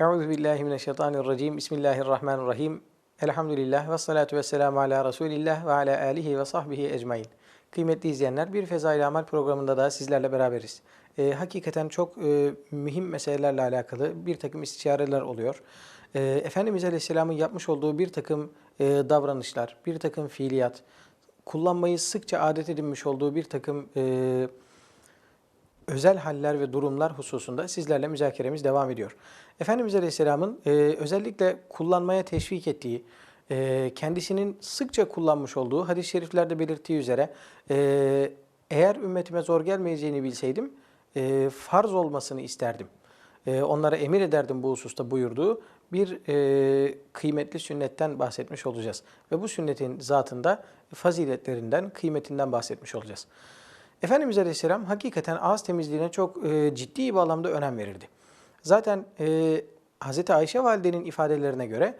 Euzu billahi mineşşeytanirracim. Bismillahirrahmanirrahim. Elhamdülillah ve salatu ve selamu ala Resulillah ve ala alihi ve sahbihi ecmain. Kıymetli izleyenler, bir Fezail Amal programında da sizlerle beraberiz. Ee, hakikaten çok e, mühim meselelerle alakalı bir takım istişareler oluyor. Ee, Efendimiz Aleyhisselam'ın yapmış olduğu bir takım e, davranışlar, bir takım fiiliyat, kullanmayı sıkça adet edinmiş olduğu bir takım e, özel haller ve durumlar hususunda sizlerle müzakeremiz devam ediyor. Efendimiz Aleyhisselam'ın e, özellikle kullanmaya teşvik ettiği, e, kendisinin sıkça kullanmış olduğu hadis-i şeriflerde belirttiği üzere e, eğer ümmetime zor gelmeyeceğini bilseydim e, farz olmasını isterdim. E, onlara emir ederdim bu hususta buyurduğu bir e, kıymetli sünnetten bahsetmiş olacağız. Ve bu sünnetin zatında faziletlerinden, kıymetinden bahsetmiş olacağız. Efendimiz Aleyhisselam hakikaten ağız temizliğine çok e, ciddi bir anlamda önem verirdi. Zaten e, Hz. Ayşe Valide'nin ifadelerine göre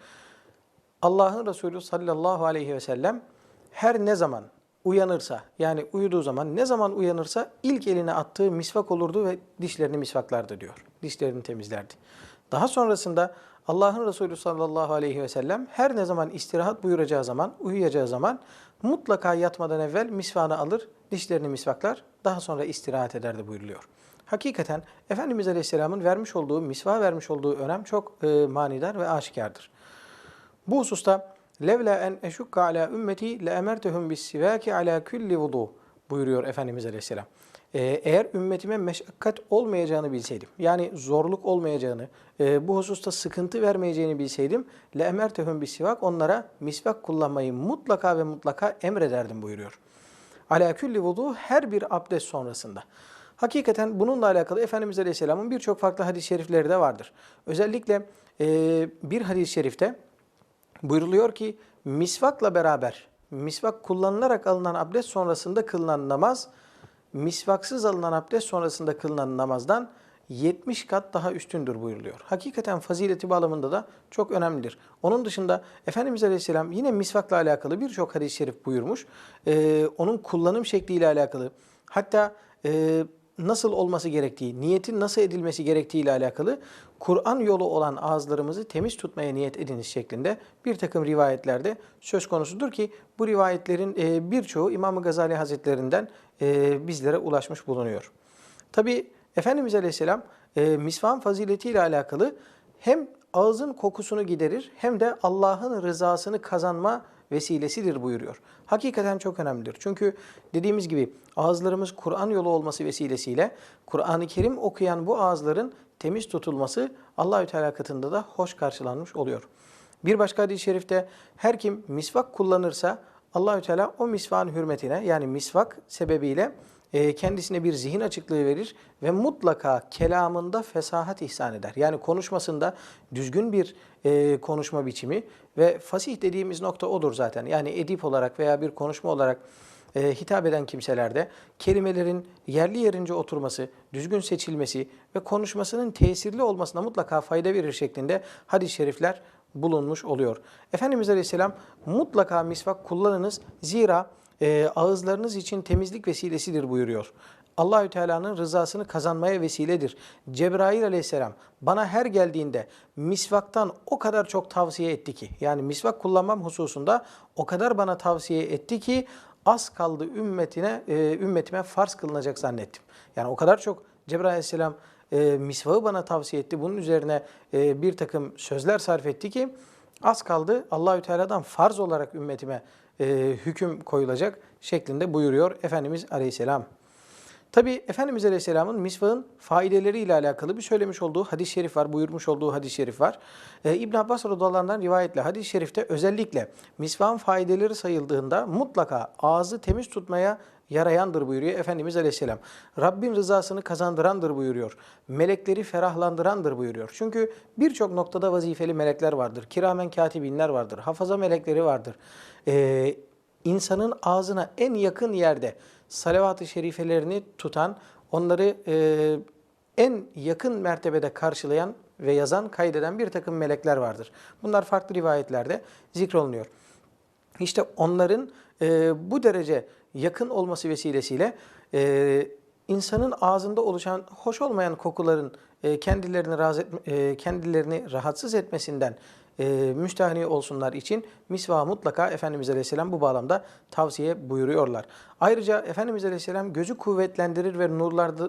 Allah'ın Resulü sallallahu aleyhi ve sellem her ne zaman uyanırsa yani uyuduğu zaman ne zaman uyanırsa ilk eline attığı misvak olurdu ve dişlerini misvaklardı diyor. Dişlerini temizlerdi. Daha sonrasında Allah'ın Resulü sallallahu aleyhi ve sellem her ne zaman istirahat buyuracağı zaman, uyuyacağı zaman mutlaka yatmadan evvel misvanı alır, dişlerini misvaklar, daha sonra istirahat ederdi buyuruluyor. Hakikaten Efendimiz Aleyhisselam'ın vermiş olduğu, misva vermiş olduğu önem çok e, manidar ve aşikardır. Bu hususta levla en eşukka ala ümmeti le emertehum bis sivaki ala kulli vudu buyuruyor Efendimiz Aleyhisselam. Ee, eğer ümmetime meşakkat olmayacağını bilseydim, yani zorluk olmayacağını, e, bu hususta sıkıntı vermeyeceğini bilseydim, le emertehum bis sivak onlara misvak kullanmayı mutlaka ve mutlaka emrederdim buyuruyor. Ala kulli vudu her bir abdest sonrasında. Hakikaten bununla alakalı Efendimiz Aleyhisselam'ın birçok farklı hadis-i şerifleri de vardır. Özellikle e, bir hadis-i şerifte buyruluyor ki misvakla beraber, misvak kullanılarak alınan abdest sonrasında kılınan namaz, misvaksız alınan abdest sonrasında kılınan namazdan 70 kat daha üstündür buyuruluyor. Hakikaten fazileti bağlamında da çok önemlidir. Onun dışında Efendimiz Aleyhisselam yine misvakla alakalı birçok hadis-i şerif buyurmuş. Ee, onun kullanım şekliyle alakalı, hatta e, nasıl olması gerektiği, niyetin nasıl edilmesi gerektiği ile alakalı Kur'an yolu olan ağızlarımızı temiz tutmaya niyet ediniz şeklinde bir takım rivayetlerde söz konusudur ki bu rivayetlerin e, birçoğu İmam-ı Gazali Hazretlerinden e, bizlere ulaşmış bulunuyor. Tabi Efendimiz Aleyhisselam e, misvan faziletiyle alakalı hem ağzın kokusunu giderir hem de Allah'ın rızasını kazanma vesilesidir buyuruyor. Hakikaten çok önemlidir. Çünkü dediğimiz gibi ağızlarımız Kur'an yolu olması vesilesiyle Kur'an-ı Kerim okuyan bu ağızların temiz tutulması Allahü Teala katında da hoş karşılanmış oluyor. Bir başka hadis-i şerifte her kim misvak kullanırsa Allahü Teala o misvağın hürmetine yani misvak sebebiyle e, kendisine bir zihin açıklığı verir ve mutlaka kelamında fesahat ihsan eder. Yani konuşmasında düzgün bir e, konuşma biçimi ve fasih dediğimiz nokta odur zaten. Yani edip olarak veya bir konuşma olarak e, hitap eden kimselerde kelimelerin yerli yerince oturması, düzgün seçilmesi ve konuşmasının tesirli olmasına mutlaka fayda verir şeklinde hadis-i şerifler bulunmuş oluyor. Efendimiz Aleyhisselam mutlaka misvak kullanınız zira e, ağızlarınız için temizlik vesilesidir buyuruyor. Allahü Teala'nın rızasını kazanmaya vesiledir. Cebrail aleyhisselam bana her geldiğinde misvaktan o kadar çok tavsiye etti ki yani misvak kullanmam hususunda o kadar bana tavsiye etti ki az kaldı ümmetine e, ümmetime farz kılınacak zannettim. Yani o kadar çok Cebrail aleyhisselam e, misvağı bana tavsiye etti. Bunun üzerine e, bir takım sözler sarf etti ki az kaldı Allahü Teala'dan farz olarak ümmetime e, hüküm koyulacak şeklinde buyuruyor Efendimiz Aleyhisselam. Tabi Efendimiz Aleyhisselam'ın misvağın faideleriyle alakalı bir söylemiş olduğu hadis-i şerif var, buyurmuş olduğu hadis-i şerif var. Ee, İbn Abbas radıyallahu rivayetle hadis-i şerifte özellikle misvağın faideleri sayıldığında mutlaka ağzı temiz tutmaya yarayandır buyuruyor Efendimiz Aleyhisselam. Rabbin rızasını kazandırandır buyuruyor. Melekleri ferahlandırandır buyuruyor. Çünkü birçok noktada vazifeli melekler vardır. Kiramen katibinler vardır. Hafaza melekleri vardır. Ee, insanın ağzına en yakın yerde salavat-ı şerifelerini tutan, onları e, en yakın mertebede karşılayan ve yazan, kaydeden bir takım melekler vardır. Bunlar farklı rivayetlerde zikrolunuyor. İşte onların e, bu derece yakın olması vesilesiyle e, insanın ağzında oluşan hoş olmayan kokuların e, kendilerini etme- e, kendilerini rahatsız etmesinden e, müstahni olsunlar için misvağı mutlaka Efendimiz Aleyhisselam bu bağlamda tavsiye buyuruyorlar. Ayrıca Efendimiz Aleyhisselam gözü kuvvetlendirir ve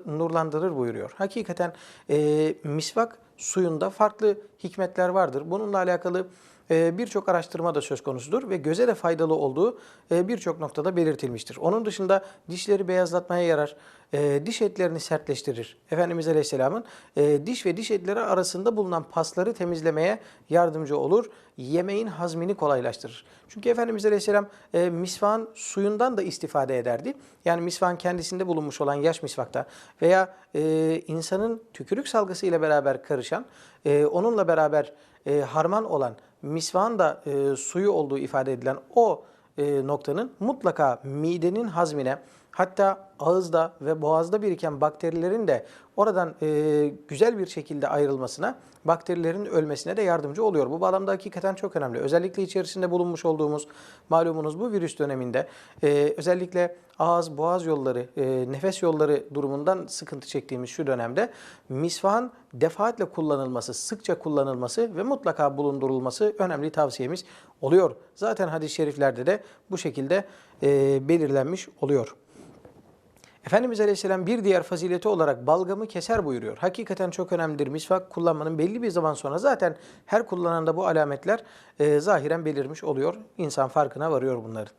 nurlandırır buyuruyor. Hakikaten e, misvak suyunda farklı hikmetler vardır. Bununla alakalı birçok araştırma da söz konusudur ve göze de faydalı olduğu e, birçok noktada belirtilmiştir. Onun dışında dişleri beyazlatmaya yarar, e, diş etlerini sertleştirir. Efendimiz Aleyhisselam'ın e, diş ve diş etleri arasında bulunan pasları temizlemeye yardımcı olur, yemeğin hazmini kolaylaştırır. Çünkü Efendimiz Aleyhisselam misvağın suyundan da istifade ederdi. Yani misvağın kendisinde bulunmuş olan yaş misvakta veya insanın tükürük salgısı ile beraber karışan, onunla beraber harman olan misvağın da e, suyu olduğu ifade edilen o e, noktanın mutlaka midenin hazmine hatta ağızda ve boğazda biriken bakterilerin de oradan e, güzel bir şekilde ayrılmasına, bakterilerin ölmesine de yardımcı oluyor. Bu bağlamda hakikaten çok önemli. Özellikle içerisinde bulunmuş olduğumuz malumunuz bu virüs döneminde e, özellikle ağız, boğaz yolları, e, nefes yolları durumundan sıkıntı çektiğimiz şu dönemde misvağın defaatle kullanılması, sıkça kullanılması ve mutlaka bulundurulması önemli tavsiyemiz oluyor. Zaten hadis-i şeriflerde de bu şekilde e, belirlenmiş oluyor. Efendimiz Aleyhisselam bir diğer fazileti olarak balgamı keser buyuruyor. Hakikaten çok önemlidir. Misvak kullanmanın belli bir zaman sonra zaten her kullananda bu alametler e, zahiren belirmiş oluyor. İnsan farkına varıyor bunların.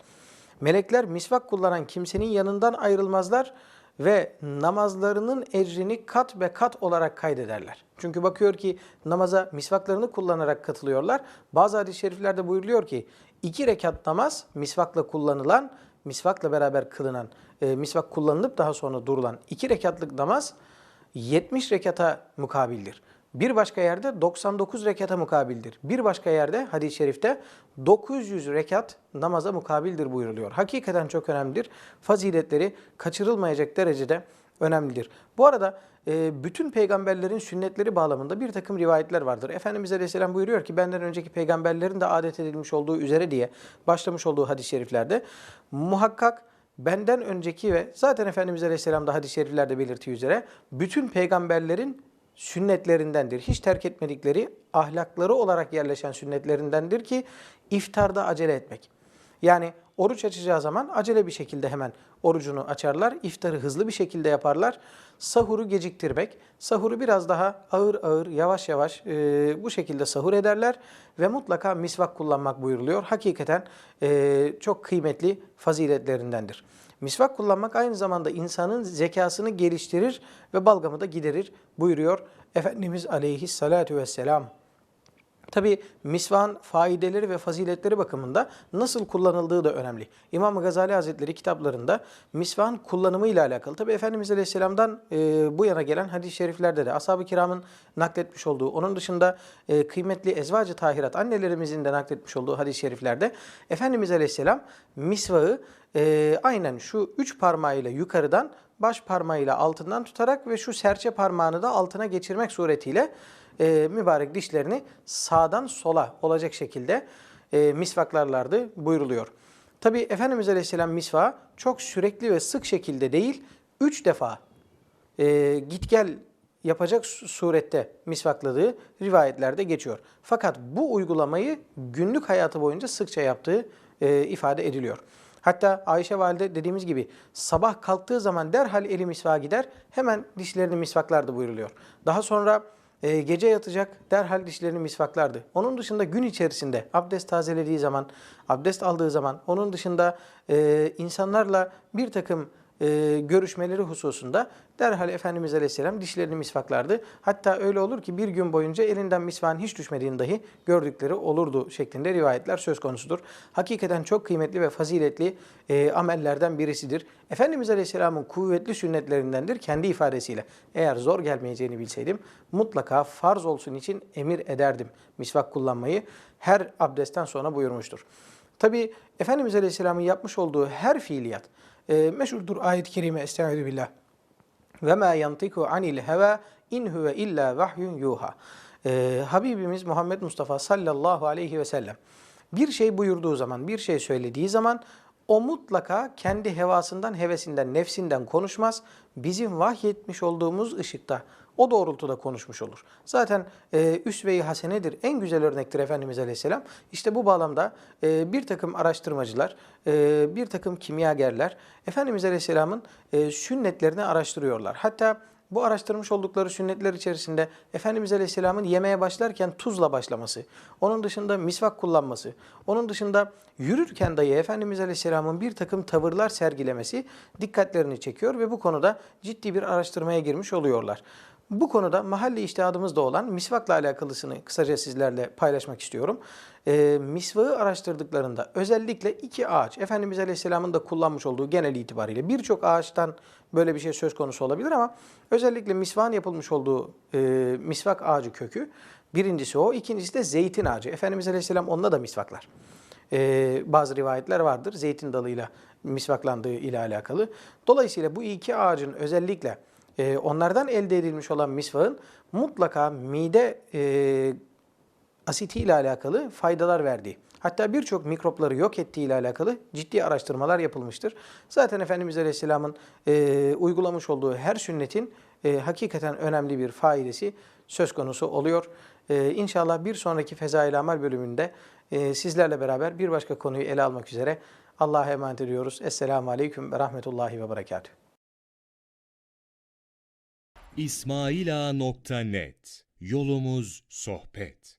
Melekler misvak kullanan kimsenin yanından ayrılmazlar ve namazlarının ecrini kat ve kat olarak kaydederler. Çünkü bakıyor ki namaza misvaklarını kullanarak katılıyorlar. Bazı hadis-i şeriflerde buyuruluyor ki iki rekat namaz misvakla kullanılan misvakla beraber kılınan, e, misvak kullanılıp daha sonra durulan iki rekatlık namaz 70 rekata mukabildir. Bir başka yerde 99 rekata mukabildir. Bir başka yerde hadis-i şerifte 900 rekat namaza mukabildir buyuruluyor. Hakikaten çok önemlidir. Faziletleri kaçırılmayacak derecede önemlidir. Bu arada e, bütün peygamberlerin sünnetleri bağlamında bir takım rivayetler vardır. Efendimiz Aleyhisselam buyuruyor ki benden önceki peygamberlerin de adet edilmiş olduğu üzere diye başlamış olduğu hadis-i şeriflerde muhakkak benden önceki ve zaten Efendimiz Aleyhisselam da hadis-i şeriflerde belirttiği üzere bütün peygamberlerin sünnetlerindendir. Hiç terk etmedikleri ahlakları olarak yerleşen sünnetlerindendir ki iftarda acele etmek. Yani oruç açacağı zaman acele bir şekilde hemen orucunu açarlar. İftarı hızlı bir şekilde yaparlar. Sahuru geciktirmek. Sahuru biraz daha ağır ağır, yavaş yavaş e, bu şekilde sahur ederler. Ve mutlaka misvak kullanmak buyuruluyor. Hakikaten e, çok kıymetli faziletlerindendir. Misvak kullanmak aynı zamanda insanın zekasını geliştirir ve balgamı da giderir buyuruyor Efendimiz aleyhissalatu vesselam. Tabi misvağın faideleri ve faziletleri bakımında nasıl kullanıldığı da önemli. İmam Gazali Hazretleri kitaplarında misvağın kullanımı ile alakalı. Tabi Efendimiz Aleyhisselam'dan e, bu yana gelen hadis-i şeriflerde de ashab-ı kiramın nakletmiş olduğu, onun dışında e, kıymetli ezvacı tahirat annelerimizin de nakletmiş olduğu hadis-i şeriflerde Efendimiz Aleyhisselam misvağı e, aynen şu üç parmağıyla yukarıdan baş parmağıyla altından tutarak ve şu serçe parmağını da altına geçirmek suretiyle e, mübarek dişlerini sağdan sola olacak şekilde e, misvaklarlardı buyuruluyor. Tabi Efendimiz Aleyhisselam misvağı çok sürekli ve sık şekilde değil, üç defa e, git gel yapacak surette misvakladığı rivayetlerde geçiyor. Fakat bu uygulamayı günlük hayatı boyunca sıkça yaptığı e, ifade ediliyor. Hatta Ayşe Valide dediğimiz gibi sabah kalktığı zaman derhal eli misvağa gider, hemen dişlerini misvaklardı buyuruluyor. Daha sonra e, gece yatacak derhal dişlerini misvaklardı. Onun dışında gün içerisinde abdest tazelediği zaman, abdest aldığı zaman, onun dışında e, insanlarla bir takım e, görüşmeleri hususunda derhal Efendimiz Aleyhisselam dişlerini misvaklardı. Hatta öyle olur ki bir gün boyunca elinden misvağın hiç düşmediğini dahi gördükleri olurdu şeklinde rivayetler söz konusudur. Hakikaten çok kıymetli ve faziletli e, amellerden birisidir. Efendimiz Aleyhisselam'ın kuvvetli sünnetlerindendir kendi ifadesiyle. Eğer zor gelmeyeceğini bilseydim mutlaka farz olsun için emir ederdim misvak kullanmayı. Her abdestten sonra buyurmuştur. Tabi Efendimiz Aleyhisselam'ın yapmış olduğu her fiiliyat, e, meşhurdur ayet-i kerime Estaizu billah. Ve ma yantiku anil heva in huve illa vahyun yuha. E, Habibimiz Muhammed Mustafa sallallahu aleyhi ve sellem bir şey buyurduğu zaman, bir şey söylediği zaman o mutlaka kendi hevasından, hevesinden, nefsinden konuşmaz. Bizim vahyetmiş olduğumuz ışıkta, o doğrultuda konuşmuş olur. Zaten e, üsve-i hasenedir, en güzel örnektir Efendimiz Aleyhisselam. İşte bu bağlamda e, bir takım araştırmacılar, e, bir takım kimyagerler Efendimiz Aleyhisselam'ın e, sünnetlerini araştırıyorlar. Hatta bu araştırmış oldukları sünnetler içerisinde Efendimiz Aleyhisselam'ın yemeğe başlarken tuzla başlaması, onun dışında misvak kullanması, onun dışında yürürken dahi Efendimiz Aleyhisselam'ın bir takım tavırlar sergilemesi dikkatlerini çekiyor ve bu konuda ciddi bir araştırmaya girmiş oluyorlar. Bu konuda mahalle iştihadımızda olan misvakla alakalısını kısaca sizlerle paylaşmak istiyorum. Ee, misvağı araştırdıklarında özellikle iki ağaç, Efendimiz Aleyhisselam'ın da kullanmış olduğu genel itibariyle birçok ağaçtan böyle bir şey söz konusu olabilir ama özellikle misvağın yapılmış olduğu e, misvak ağacı kökü birincisi o, ikincisi de zeytin ağacı. Efendimiz Aleyhisselam onunla da misvaklar. Ee, bazı rivayetler vardır zeytin dalıyla misvaklandığı ile alakalı. Dolayısıyla bu iki ağacın özellikle e, onlardan elde edilmiş olan misvağın mutlaka mide e, asiti ile alakalı faydalar verdiği, hatta birçok mikropları yok ettiği ile alakalı ciddi araştırmalar yapılmıştır. Zaten Efendimiz Aleyhisselam'ın e, uygulamış olduğu her sünnetin e, hakikaten önemli bir faidesi söz konusu oluyor. E, inşallah bir sonraki Fezail Amal bölümünde e, sizlerle beraber bir başka konuyu ele almak üzere Allah'a emanet ediyoruz. Esselamu Aleyküm ve Rahmetullahi ve Berekatuhu. İsmailağa.net Yolumuz sohbet.